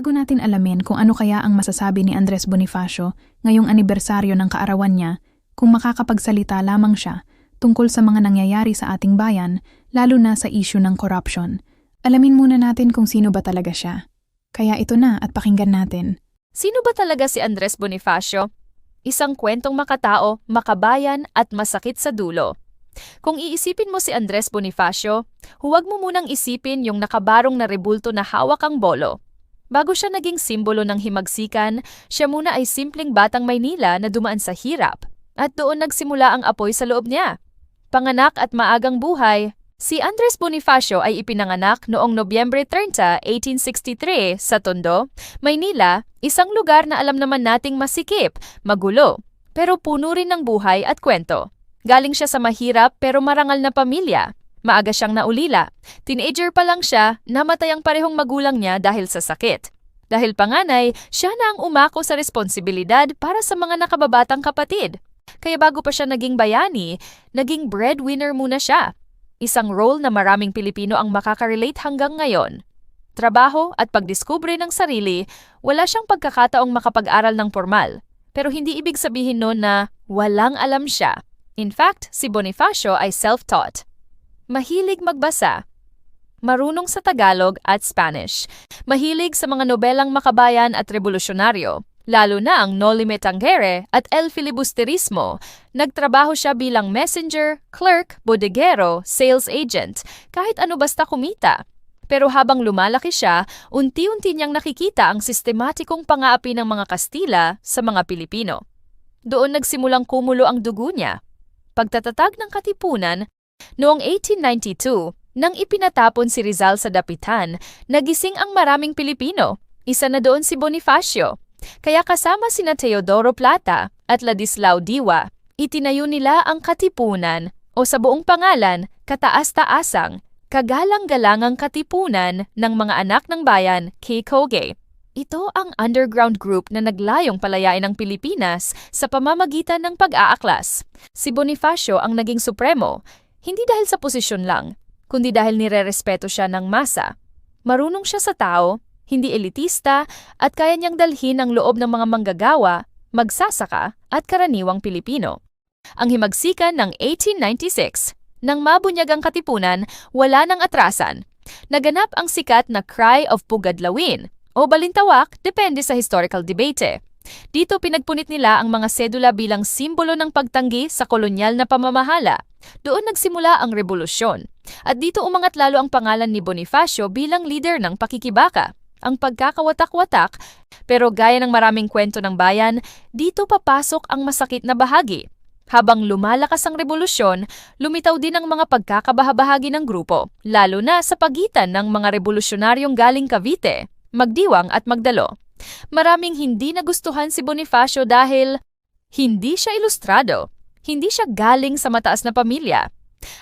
Bago natin alamin kung ano kaya ang masasabi ni Andres Bonifacio ngayong anibersaryo ng kaarawan niya, kung makakapagsalita lamang siya tungkol sa mga nangyayari sa ating bayan, lalo na sa issue ng corruption. Alamin muna natin kung sino ba talaga siya. Kaya ito na at pakinggan natin. Sino ba talaga si Andres Bonifacio? Isang kwentong makatao, makabayan at masakit sa dulo. Kung iisipin mo si Andres Bonifacio, huwag mo munang isipin yung nakabarong na rebulto na hawak ang bolo. Bago siya naging simbolo ng himagsikan, siya muna ay simpleng batang Maynila na dumaan sa hirap. At doon nagsimula ang apoy sa loob niya. Panganak at maagang buhay, si Andres Bonifacio ay ipinanganak noong Nobyembre 30, 1863 sa Tondo, Maynila, isang lugar na alam naman nating masikip, magulo, pero puno rin ng buhay at kwento. Galing siya sa mahirap pero marangal na pamilya. Maaga siyang naulila. Teenager pa lang siya, namatay ang parehong magulang niya dahil sa sakit. Dahil panganay, siya na ang umako sa responsibilidad para sa mga nakababatang kapatid. Kaya bago pa siya naging bayani, naging breadwinner muna siya. Isang role na maraming Pilipino ang makaka-relate hanggang ngayon. Trabaho at pagdiskubre ng sarili, wala siyang pagkakataong makapag-aral ng formal. Pero hindi ibig sabihin nun na walang alam siya. In fact, si Bonifacio ay self-taught. Mahilig magbasa. Marunong sa Tagalog at Spanish. Mahilig sa mga nobelang makabayan at revolusyonaryo. Lalo na ang Noli Me Tangere at El Filibusterismo. Nagtrabaho siya bilang messenger, clerk, bodegero, sales agent, kahit ano basta kumita. Pero habang lumalaki siya, unti-unti niyang nakikita ang sistematikong pangaapi ng mga Kastila sa mga Pilipino. Doon nagsimulang kumulo ang dugo niya. Pagtatatag ng katipunan, Noong 1892, nang ipinatapon si Rizal sa dapitan, nagising ang maraming Pilipino. Isa na doon si Bonifacio. Kaya kasama sina Teodoro Plata at Ladislao Diwa, itinayo nila ang Katipunan o sa buong pangalan, Kataas-Taasang, Kagalang-Galangang Katipunan ng mga anak ng bayan, Kikoge. Ito ang underground group na naglayong palayain ang Pilipinas sa pamamagitan ng pag-aaklas. Si Bonifacio ang naging supremo, hindi dahil sa posisyon lang, kundi dahil nirerespeto siya ng masa. Marunong siya sa tao, hindi elitista, at kaya niyang dalhin ang loob ng mga manggagawa, magsasaka, at karaniwang Pilipino. Ang himagsikan ng 1896, nang mabunyag ang katipunan, wala nang atrasan. Naganap ang sikat na Cry of Pugadlawin, o balintawak depende sa historical debate. Dito pinagpunit nila ang mga sedula bilang simbolo ng pagtanggi sa kolonyal na pamamahala. Doon nagsimula ang revolusyon. At dito umangat lalo ang pangalan ni Bonifacio bilang leader ng pakikibaka. Ang pagkakawatak-watak, pero gaya ng maraming kwento ng bayan, dito papasok ang masakit na bahagi. Habang lumalakas ang revolusyon, lumitaw din ang mga pagkakabahabahagi ng grupo, lalo na sa pagitan ng mga revolusyonaryong galing Cavite, Magdiwang at Magdalo. Maraming hindi nagustuhan si Bonifacio dahil hindi siya ilustrado, hindi siya galing sa mataas na pamilya.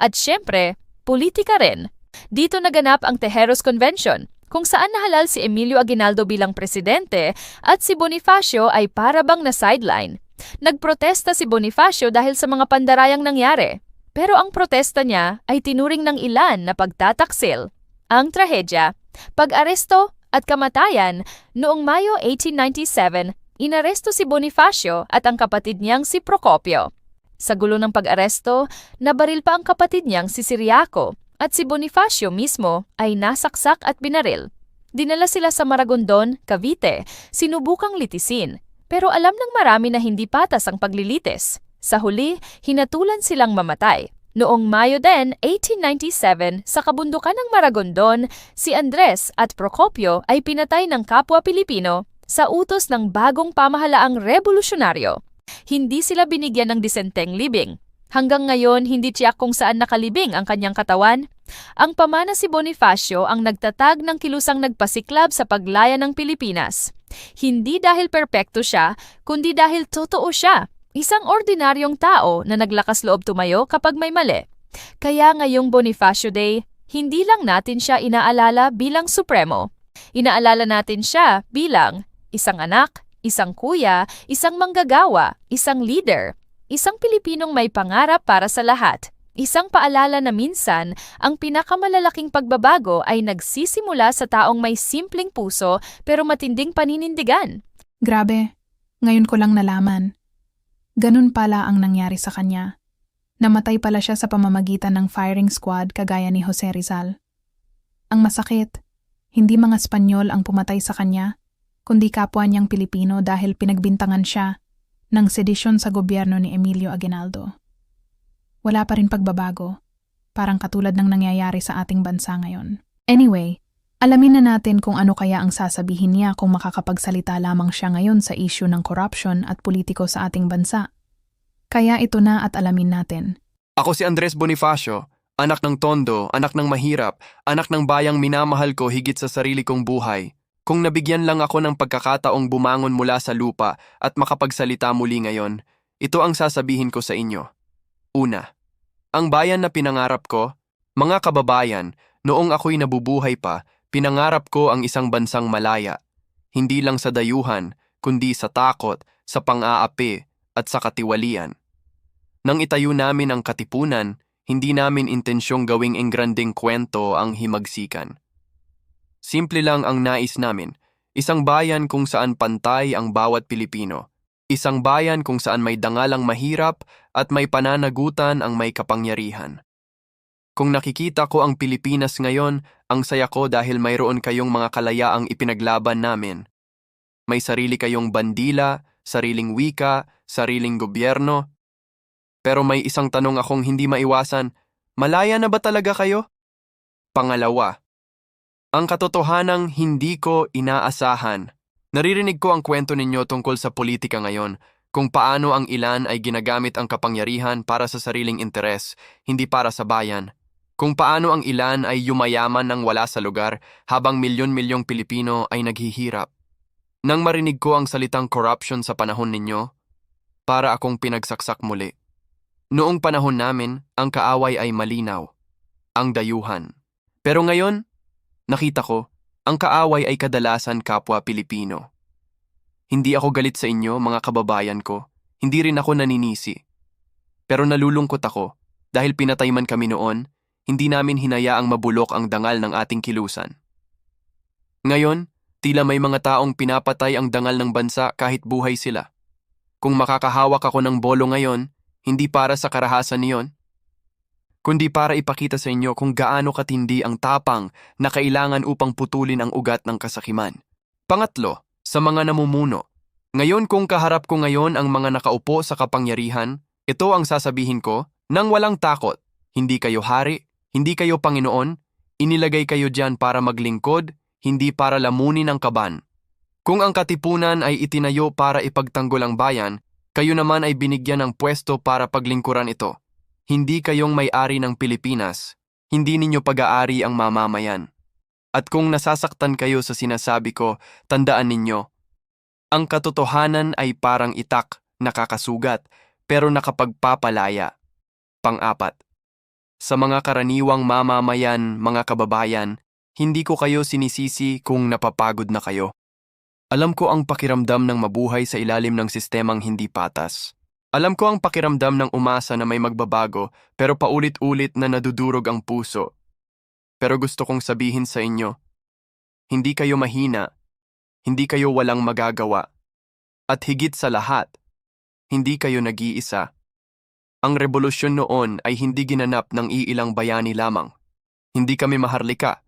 At syempre, politika rin. Dito naganap ang Tejeros Convention, kung saan nahalal si Emilio Aguinaldo bilang presidente at si Bonifacio ay parabang na sideline. Nagprotesta si Bonifacio dahil sa mga pandarayang nangyari. Pero ang protesta niya ay tinuring ng ilan na pagtataksil. Ang trahedya, pag-aresto at kamatayan, noong Mayo 1897, inaresto si Bonifacio at ang kapatid niyang si Procopio. Sa gulo ng pag-aresto, nabaril pa ang kapatid niyang si Siriaco at si Bonifacio mismo ay nasaksak at binaril. Dinala sila sa Maragondon, Cavite, sinubukang litisin, pero alam ng marami na hindi patas ang paglilitis. Sa huli, hinatulan silang mamatay. Noong Mayo din, 1897, sa kabundukan ng Maragondon, si Andres at Procopio ay pinatay ng kapwa Pilipino sa utos ng bagong pamahalaang revolusyonaryo. Hindi sila binigyan ng disenteng libing. Hanggang ngayon, hindi tiyak kung saan nakalibing ang kanyang katawan. Ang pamana si Bonifacio ang nagtatag ng kilusang nagpasiklab sa paglaya ng Pilipinas. Hindi dahil perpekto siya, kundi dahil totoo siya Isang ordinaryong tao na naglakas loob tumayo kapag may mali. Kaya ngayong Bonifacio Day, hindi lang natin siya inaalala bilang supremo. Inaalala natin siya bilang isang anak, isang kuya, isang manggagawa, isang leader, isang Pilipinong may pangarap para sa lahat, Isang paalala na minsan, ang pinakamalalaking pagbabago ay nagsisimula sa taong may simpleng puso pero matinding paninindigan. Grabe, ngayon ko lang nalaman. Ganun pala ang nangyari sa kanya. Namatay pala siya sa pamamagitan ng firing squad kagaya ni Jose Rizal. Ang masakit, hindi mga Espanyol ang pumatay sa kanya, kundi kapwa niyang Pilipino dahil pinagbintangan siya ng sedisyon sa gobyerno ni Emilio Aguinaldo. Wala pa rin pagbabago, parang katulad ng nangyayari sa ating bansa ngayon. Anyway, alamin na natin kung ano kaya ang sasabihin niya kung makakapagsalita lamang siya ngayon sa issue ng corruption at politiko sa ating bansa. Kaya ito na at alamin natin. Ako si Andres Bonifacio, anak ng tondo, anak ng mahirap, anak ng bayang minamahal ko higit sa sarili kong buhay. Kung nabigyan lang ako ng pagkakataong bumangon mula sa lupa at makapagsalita muli ngayon, ito ang sasabihin ko sa inyo. Una, ang bayan na pinangarap ko, mga kababayan, noong ako'y nabubuhay pa, pinangarap ko ang isang bansang malaya. Hindi lang sa dayuhan, kundi sa takot, sa pang-aapi, at sa katiwalian. Nang itayo namin ang katipunan, hindi namin intensyong gawing engranding kwento ang himagsikan. Simple lang ang nais namin, isang bayan kung saan pantay ang bawat Pilipino. Isang bayan kung saan may dangalang mahirap at may pananagutan ang may kapangyarihan. Kung nakikita ko ang Pilipinas ngayon, ang saya ko dahil mayroon kayong mga kalayaang ipinaglaban namin. May sarili kayong bandila, sariling wika, sariling gobyerno. Pero may isang tanong akong hindi maiwasan, malaya na ba talaga kayo? Pangalawa, ang katotohanang hindi ko inaasahan. Naririnig ko ang kwento ninyo tungkol sa politika ngayon, kung paano ang ilan ay ginagamit ang kapangyarihan para sa sariling interes, hindi para sa bayan. Kung paano ang ilan ay yumayaman ng wala sa lugar habang milyon-milyong Pilipino ay naghihirap. Nang marinig ko ang salitang corruption sa panahon ninyo, para akong pinagsaksak muli. Noong panahon namin, ang kaaway ay malinaw, ang dayuhan. Pero ngayon, nakita ko, ang kaaway ay kadalasan kapwa Pilipino. Hindi ako galit sa inyo, mga kababayan ko. Hindi rin ako naninisi. Pero nalulungkot ako dahil pinatay man kami noon, hindi namin hinayaang mabulok ang dangal ng ating kilusan. Ngayon, tila may mga taong pinapatay ang dangal ng bansa kahit buhay sila. Kung makakahawak ako ng bolo ngayon, hindi para sa karahasan niyon, kundi para ipakita sa inyo kung gaano katindi ang tapang na kailangan upang putulin ang ugat ng kasakiman. Pangatlo, sa mga namumuno. Ngayon kung kaharap ko ngayon ang mga nakaupo sa kapangyarihan, ito ang sasabihin ko, nang walang takot. Hindi kayo hari, hindi kayo Panginoon, inilagay kayo diyan para maglingkod, hindi para lamunin ang kaban. Kung ang katipunan ay itinayo para ipagtanggol ang bayan, kayo naman ay binigyan ng pwesto para paglingkuran ito. Hindi kayong may-ari ng Pilipinas, hindi ninyo pag-aari ang mamamayan. At kung nasasaktan kayo sa sinasabi ko, tandaan ninyo, ang katotohanan ay parang itak, nakakasugat, pero nakapagpapalaya. Pang-apat. Sa mga karaniwang mamamayan, mga kababayan, hindi ko kayo sinisisi kung napapagod na kayo. Alam ko ang pakiramdam ng mabuhay sa ilalim ng sistemang hindi patas. Alam ko ang pakiramdam ng umasa na may magbabago pero paulit-ulit na nadudurog ang puso. Pero gusto kong sabihin sa inyo, hindi kayo mahina, hindi kayo walang magagawa, at higit sa lahat, hindi kayo nag-iisa. Ang revolusyon noon ay hindi ginanap ng iilang bayani lamang. Hindi kami maharlika,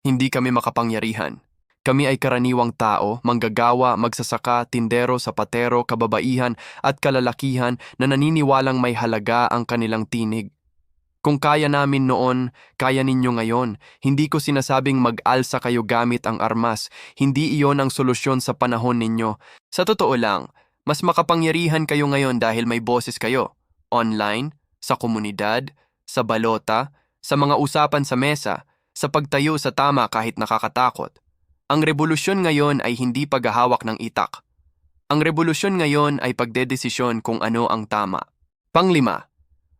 hindi kami makapangyarihan. Kami ay karaniwang tao, manggagawa, magsasaka, tindero, sapatero, kababaihan at kalalakihan na naniniwalang may halaga ang kanilang tinig. Kung kaya namin noon, kaya ninyo ngayon. Hindi ko sinasabing mag-alsa kayo gamit ang armas. Hindi iyon ang solusyon sa panahon ninyo. Sa totoo lang, mas makapangyarihan kayo ngayon dahil may boses kayo. Online, sa komunidad, sa balota, sa mga usapan sa mesa, sa pagtayo sa tama kahit nakakatakot. Ang revolusyon ngayon ay hindi paghahawak ng itak. Ang revolusyon ngayon ay pagdedesisyon kung ano ang tama. Panglima,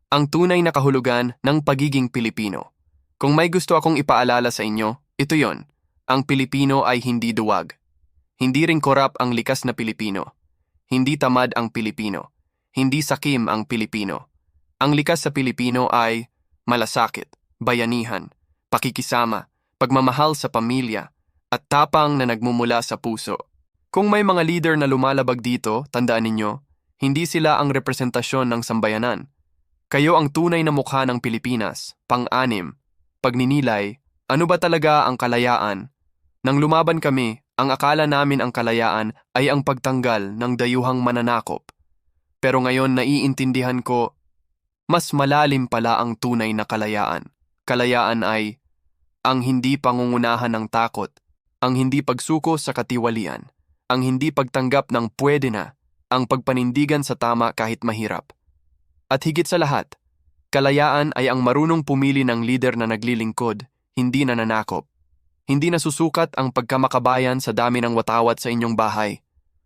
ang tunay na kahulugan ng pagiging Pilipino. Kung may gusto akong ipaalala sa inyo, ito yon. Ang Pilipino ay hindi duwag. Hindi rin korap ang likas na Pilipino. Hindi tamad ang Pilipino. Hindi sakim ang Pilipino. Ang likas sa Pilipino ay malasakit, bayanihan, pakikisama, pagmamahal sa pamilya, at tapang na nagmumula sa puso. Kung may mga leader na lumalabag dito, tandaan ninyo, hindi sila ang representasyon ng sambayanan. Kayo ang tunay na mukha ng Pilipinas, pang-anim. Pagninilay, ano ba talaga ang kalayaan? Nang lumaban kami, ang akala namin ang kalayaan ay ang pagtanggal ng dayuhang mananakop. Pero ngayon naiintindihan ko, mas malalim pala ang tunay na kalayaan. Kalayaan ay ang hindi pangungunahan ng takot, ang hindi pagsuko sa katiwalian, ang hindi pagtanggap ng pwede na, ang pagpanindigan sa tama kahit mahirap. At higit sa lahat, kalayaan ay ang marunong pumili ng lider na naglilingkod, hindi nananakop. Hindi nasusukat ang pagkamakabayan sa dami ng watawat sa inyong bahay.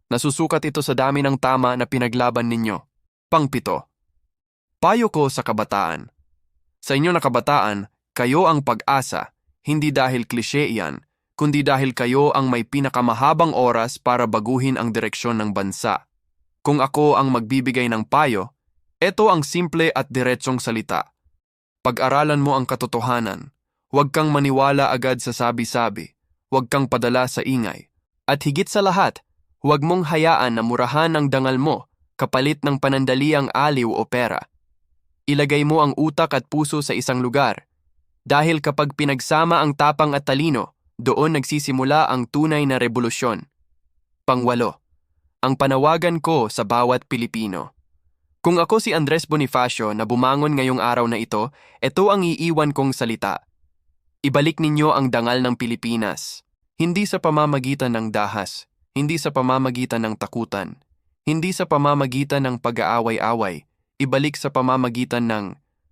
Nasusukat ito sa dami ng tama na pinaglaban ninyo. Pangpito. Payo ko sa kabataan. Sa inyo na kabataan, kayo ang pag-asa, hindi dahil klishe iyan, kundi dahil kayo ang may pinakamahabang oras para baguhin ang direksyon ng bansa. Kung ako ang magbibigay ng payo, ito ang simple at diretsong salita. Pag-aralan mo ang katotohanan. Huwag kang maniwala agad sa sabi-sabi. Huwag kang padala sa ingay. At higit sa lahat, huwag mong hayaan na murahan ang dangal mo kapalit ng panandaliang aliw o pera. Ilagay mo ang utak at puso sa isang lugar. Dahil kapag pinagsama ang tapang at talino, doon nagsisimula ang tunay na revolusyon. Pangwalo, ang panawagan ko sa bawat Pilipino. Kung ako si Andres Bonifacio na bumangon ngayong araw na ito, ito ang iiwan kong salita. Ibalik ninyo ang dangal ng Pilipinas. Hindi sa pamamagitan ng dahas, hindi sa pamamagitan ng takutan, hindi sa pamamagitan ng pag-aaway-away, ibalik sa pamamagitan ng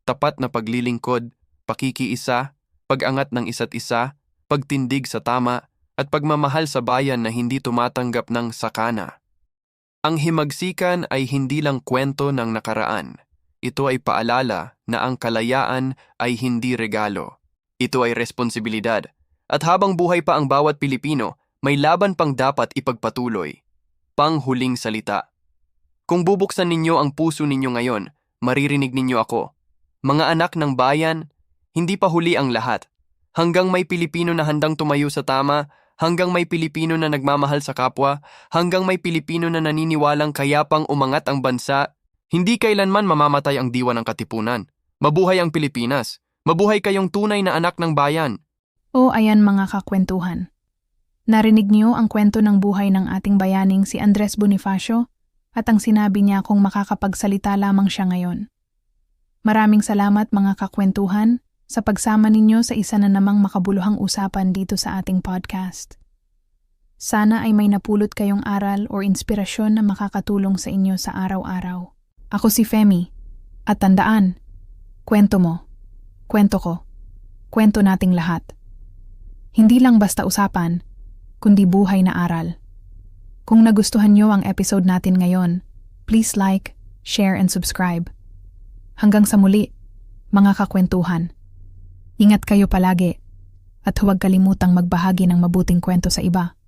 tapat na paglilingkod, pakikiisa, pag-angat ng isa't isa, pagtindig sa tama, at pagmamahal sa bayan na hindi tumatanggap ng sakana. Ang himagsikan ay hindi lang kwento ng nakaraan. Ito ay paalala na ang kalayaan ay hindi regalo. Ito ay responsibilidad. At habang buhay pa ang bawat Pilipino, may laban pang dapat ipagpatuloy. Panghuling salita. Kung bubuksan ninyo ang puso ninyo ngayon, maririnig ninyo ako. Mga anak ng bayan, hindi pa huli ang lahat. Hanggang may Pilipino na handang tumayo sa tama, hanggang may Pilipino na nagmamahal sa kapwa, hanggang may Pilipino na naniniwalang kayapang umangat ang bansa, hindi kailanman mamamatay ang diwa ng katipunan. Mabuhay ang Pilipinas. Mabuhay kayong tunay na anak ng bayan. O ayan mga kakwentuhan. Narinig niyo ang kwento ng buhay ng ating bayaning si Andres Bonifacio at ang sinabi niya kung makakapagsalita lamang siya ngayon. Maraming salamat mga kakwentuhan sa pagsama ninyo sa isa na namang makabuluhang usapan dito sa ating podcast. Sana ay may napulot kayong aral o inspirasyon na makakatulong sa inyo sa araw-araw. Ako si Femi. At tandaan, kwento mo, kwento ko, kwento nating lahat. Hindi lang basta usapan, kundi buhay na aral. Kung nagustuhan nyo ang episode natin ngayon, please like, share, and subscribe. Hanggang sa muli, mga kakwentuhan. Ingat kayo palagi at huwag kalimutang magbahagi ng mabuting kwento sa iba.